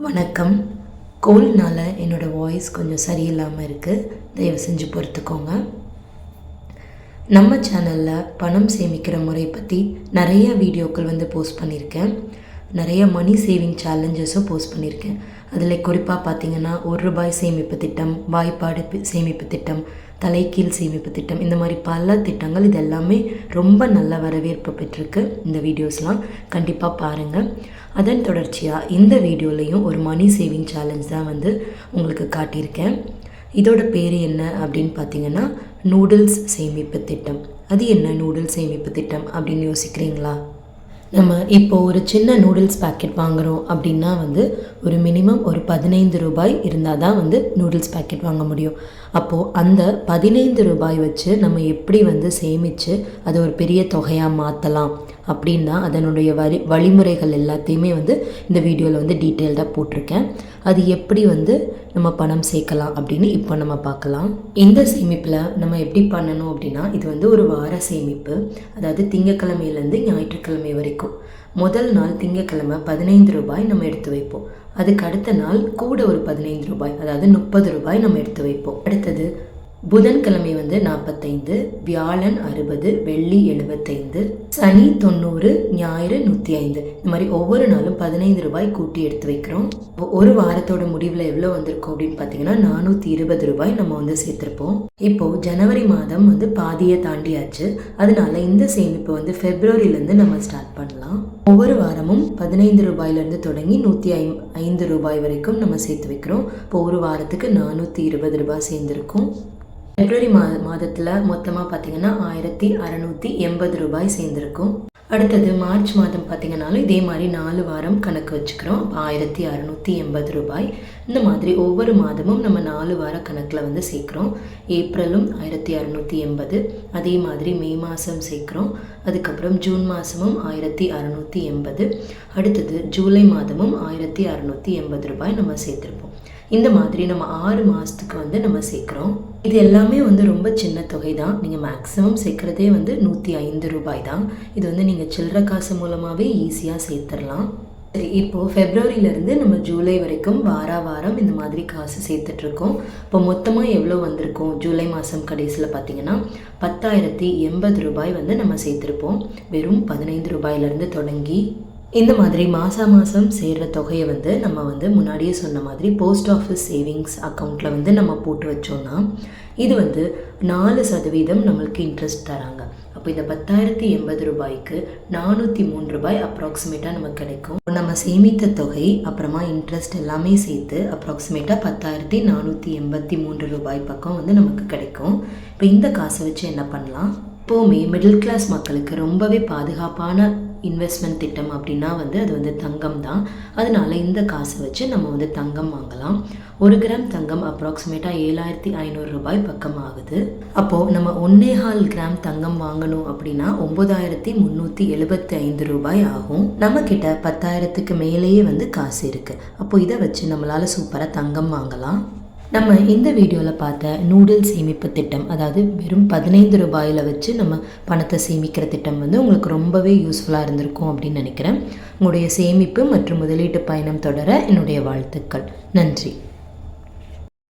வணக்கம். கோல்னால் என்னோடய வாய்ஸ் கொஞ்சம் சரியில்லாமல் இருக்குது தயவு செஞ்சு பொறுத்துக்கோங்க. நம்ம சேனலில் பணம் சேமிக்கிற முறை பற்றி நிறைய வீடியோக்கள் வந்து போஸ்ட் பண்ணியிருக்கேன் நிறைய மணி சேவிங் சேலஞ்சஸும் போஸ்ட் பண்ணியிருக்கேன் அதில் குறிப்பாக பார்த்தீங்கன்னா ஒரு ரூபாய் சேமிப்பு திட்டம் வாய்ப்பாடு சேமிப்பு திட்டம் தலைக்கீழ் சேமிப்பு திட்டம் இந்த மாதிரி பல திட்டங்கள் இது எல்லாமே ரொம்ப நல்ல வரவேற்பு பெற்றிருக்கு இந்த வீடியோஸ்லாம். கண்டிப்பாக பாருங்கள் அதன் தொடர்ச்சியாக இந்த வீடியோலையும் ஒரு மணி சேவிங் சேலஞ்ச் தான் வந்து உங்களுக்கு காட்டியிருக்கேன். இதோட பேர் என்ன அப்படின்னு பார்த்தீங்கன்னா நூடுல்ஸ் சேமிப்பு திட்டம். அது என்ன நூடுல்ஸ் சேமிப்பு திட்டம் அப்படின்னு யோசிக்கிறீங்களா? நம்ம இப்போ ஒரு சின்ன நூடுல்ஸ் பாக்கெட் வாங்குகிறோம் அப்படின்னா வந்து ஒரு மினிமம் ஒரு பதினைந்து ரூபாய் இருந்தால் தான் வந்து நூடுல்ஸ் பாக்கெட் வாங்க முடியும். அப்போது அந்த பதினைந்து ரூபாய் வச்சு நம்ம எப்படி வந்து சேமித்து அதை ஒரு பெரிய தொகையாக மாற்றலாம் அப்படின்னா அதனுடைய வழி வழிமுறைகள் எல்லாத்தையுமே வந்து இந்த வீடியோவில் வந்து டீட்டெயில்டாக போட்டிருக்கேன். அது எப்படி வந்து நம்ம பணம் சேர்க்கலாம் அப்படின்னு இப்போ நம்ம பார்க்கலாம். இந்த சேமிப்பில் நம்ம எப்படி பண்ணணும் அப்படின்னா இது வந்து ஒரு வார சேமிப்பு. அதாவது திங்கக்கிழமையிலேருந்து ஞாயிற்றுக்கிழமை வரைக்கும். முதல் நாள் திங்கக்கிழமை பதினைந்து ரூபாய் நம்ம எடுத்து வைப்போம். அதுக்கு அடுத்த நாள் கூட ஒரு பதினைந்து ரூபாய் அதாவது முப்பது ரூபாய் நம்ம எடுத்து வைப்போம். அடுத்தது புதன்கிழமை வந்து நாற்பத்தைந்து வியாழன் அறுபது வெள்ளி எழுபத்தைந்து சனி தொண்ணூறு ஞாயிறு நூற்றி ஐந்து இந்த மாதிரி ஒவ்வொரு நாளும் பதினைந்து ரூபாய் கூட்டி எடுத்து வைக்கிறோம். ஒரு வாரத்தோட முடிவில் எவ்வளோ வந்திருக்கும் அப்படின்னு பார்த்தீங்கன்னா நானூற்றி இருபது ரூபாய் நம்ம வந்து சேர்த்துருப்போம். இப்போது ஜனவரி மாதம் வந்து பாதியை தாண்டியாச்சு. அதனால இந்த சேமிப்பு வந்து ஃபெப்ரவரியிலேருந்து நம்ம ஸ்டார்ட் பண்ணலாம். ஒவ்வொரு வாரமும் பதினைந்து ரூபாயிலேருந்து தொடங்கி நூற்றி ஐ ஐந்து ரூபாய் வரைக்கும் நம்ம சேர்த்து வைக்கிறோம். இப்போ ஒரு வாரத்துக்கு நானூற்றி இருபது ரூபாய் சேர்ந்துருக்கோம். பிப்ரவரி மா மாதத்தில் மொத்தமாக பார்த்தீங்கன்னா ஆயிரத்தி அறநூற்றி எண்பது ரூபாய் சேர்ந்துருக்கும். அடுத்தது மார்ச் மாதம் பார்த்தீங்கன்னாலும் இதே மாதிரி நாலு வாரம் கணக்கு வச்சுக்கிறோம். ஆயிரத்தி அறநூற்றி எண்பது ரூபாய். இந்த மாதிரி ஒவ்வொரு மாதமும் நம்ம நாலு வார கணக்கில் வந்து சேர்க்குறோம். ஏப்ரலும் ஆயிரத்தி அறநூற்றி எண்பது. அதே மாதிரி மே மாதம் சேர்க்குறோம். அதுக்கப்புறம் ஜூன் மாதமும் ஆயிரத்தி அறநூற்றி எண்பது. அடுத்தது ஜூலை மாதமும் ஆயிரத்தி அறநூற்றி எண்பது ரூபாய் நம்ம சேர்த்துருப்போம். இந்த மாதிரி நம்ம ஆறு மாதத்துக்கு வந்து நம்ம சேர்க்குறோம். இது எல்லாமே வந்து ரொம்ப சின்ன தொகை தான் நீங்கள் மேக்ஸிமம் சேர்க்குறதே வந்து நூற்றி ஐந்து ரூபாய் தான் இது வந்து நீங்கள் சில்லற காசு மூலமாகவே ஈஸியாக சேர்த்துடலாம். சரி இப்போது ஃபெப்ரவரியிலேருந்து நம்ம ஜூலை வரைக்கும் வார வாரம் இந்த மாதிரி காசு சேர்த்துட்ருக்கோம். இப்போ மொத்தமாக எவ்வளோ வந்திருக்கோம்? ஜூலை மாதம் கடைசியில் பார்த்தீங்கன்னா பத்தாயிரத்தி எண்பது ரூபாய் வந்து நம்ம சேர்த்துருப்போம். வெறும் பதினைந்து ரூபாயிலேருந்து தொடங்கி இந்த மாதிரி மாதம் மாதம் சேர்கிற தொகையை வந்து நம்ம வந்து முன்னாடியே சொன்ன மாதிரி போஸ்ட் ஆஃபீஸ் சேவிங்ஸ் அக்கௌண்ட்டில் வந்து நம்ம போட்டு வச்சோம்னா இது வந்து நாலு சதவீதம் நம்மளுக்கு இன்ட்ரெஸ்ட் தராங்க. அப்போ இந்த பத்தாயிரத்தி எண்பது ரூபாய்க்கு நானூற்றி மூணு ரூபாய் அப்ராக்சிமேட்டாக நமக்கு கிடைக்கும். நம்ம சேமித்த தொகை அப்புறமா இன்ட்ரெஸ்ட் எல்லாமே சேர்த்து அப்ராக்சிமேட்டாக பத்தாயிரத்தி நானூற்றி எண்பத்தி மூன்று ரூபாய் பக்கம் வந்து நமக்கு கிடைக்கும். இப்போ இந்த காசை வச்சு என்ன பண்ணலாம்? எப்போவுமே மிடில் கிளாஸ் மக்களுக்கு ரொம்பவே பாதுகாப்பான இன்வெஸ்ட்மெண்ட் திட்டம் அப்படின்னா வந்து அது வந்து தங்கம் தான் அதனால இந்த காசை வச்சு நம்ம வந்து தங்கம் வாங்கலாம். ஒரு கிராம் தங்கம் அப்ராக்சிமேட்டாக ஏழாயிரத்தி ஐநூறு ரூபாய் பக்கம் ஆகுது அப்போது நம்ம ஒன்னேகால் கிராம் தங்கம் வாங்கணும் அப்படின்னா ஒம்பதாயிரத்தி முந்நூற்றி எழுபத்தி ஐந்து ரூபாய் ஆகும். நம்ம கிட்ட பத்தாயிரத்துக்கு மேலேயே வந்து காசு இருக்குது அப்போது இதை வச்சு நம்மளால் சூப்பராக தங்கம் வாங்கலாம். நம்ம இந்த வீடியோவில் பார்த்த நூடுல்ஸ் சேமிப்பு திட்டம் அதாவது வெறும் பதினைந்து ரூபாயில் வச்சு நம்ம பணத்தை சேமிக்கிற திட்டம் வந்து உங்களுக்கு ரொம்பவே யூஸ்ஃபுல்லாக இருந்திருக்கும் அப்படின்னு நினைக்கிறேன். உங்களுடைய சேமிப்பு மற்றும் முதலீட்டு பயணம் தொடர என்னுடைய வாழ்த்துக்கள். நன்றி.